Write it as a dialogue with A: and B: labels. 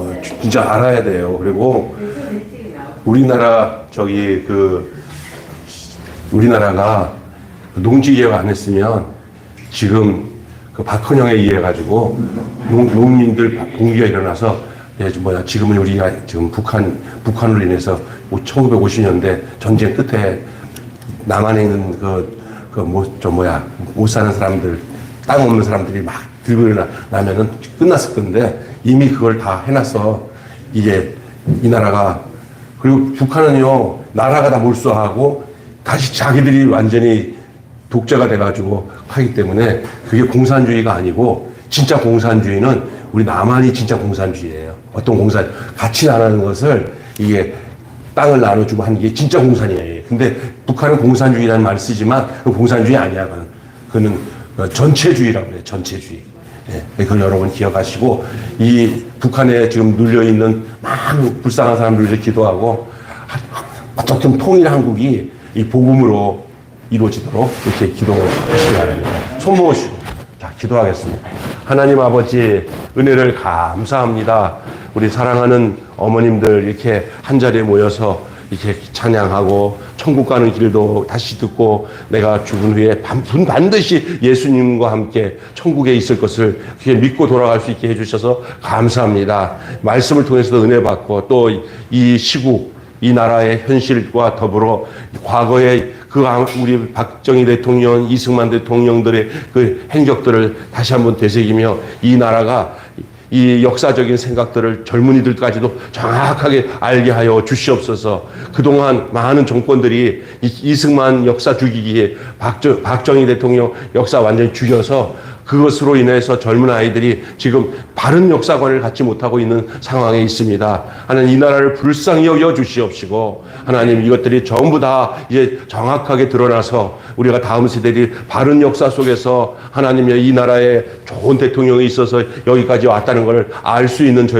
A: 어, 진짜 알아야 돼요. 그리고 우리나라 저기 그 우리나라가 농지 개혁 안 했으면 지금 그 박헌영에 의해 가지고 농, 농민들 봉기가 일어나서 예, 좀 뭐야 지금은 우리가 지금 북한 북한으로 인해서 1950년대 전쟁 끝에 남한에 있는 그 그뭐저 뭐야 못 사는 사람들 땅 없는 사람들이 막 들고 나면은 끝났을 건데 이미 그걸 다 해놨어 이게 이 나라가 그리고 북한은요 나라가 다 몰수하고 다시 자기들이 완전히 독재가 돼가지고 하기 때문에 그게 공산주의가 아니고 진짜 공산주의는 우리 남한이 진짜 공산주의예요. 어떤 공산 같이 나라는 것을 이게 땅을 나눠주고 하는 게 진짜 공산이에요. 근데 북한은 공산주의라는 말을 쓰지만 그 공산주의 아니야. 어, 전체주의라고 그래요. 전체주의. 예, 그걸 여러분 기억하시고 이 북한에 지금 눌려 있는 많은 불쌍한 사람들을 기도하고 어떻든 통일 한국이 이 복음으로 이루어지도록 이렇게 기도하시기 바랍니다. 손 모으시고 자 기도하겠습니다. 하나님 아버지 은혜를 감사합니다. 우리 사랑하는 어머님들 이렇게 한 자리에 모여서 이렇게 찬양하고 천국 가는 길도 다시 듣고 내가 죽은 후에 반- 반드시 예수님과 함께 천국에 있을 것을 그렇게 믿고 돌아갈 수 있게 해주셔서 감사합니다. 말씀을 통해서도 은혜 받고 또 이 시국 이 나라의 현실과 더불어 과거의 그 아- 우리 박정희 대통령, 이승만 대통령들의 그 행적들을 다시 한번 되새기며 이 나라가 이 역사적인 생각들을 젊은이들까지도 정확하게 알게 하여 주시옵소서. 그동안 많은 정권들이 이- 이승만 역사 죽이기에 박정, 박정희 대통령 역사 완전히 죽여서 그것으로 인해서 젊은 아이들이 지금 바른 역사관을 갖지 못하고 있는 상황에 있습니다. 하나님 이 나라를 불쌍히 여겨 주시옵시고 하나님 이것들이 전부 다 이제 정확하게 드러나서 우리가 다음 세대들이 바른 역사 속에서 하나님의 이 나라에 좋은 대통령이 있어서 여기까지 왔다는 것을 알 수 있는 저희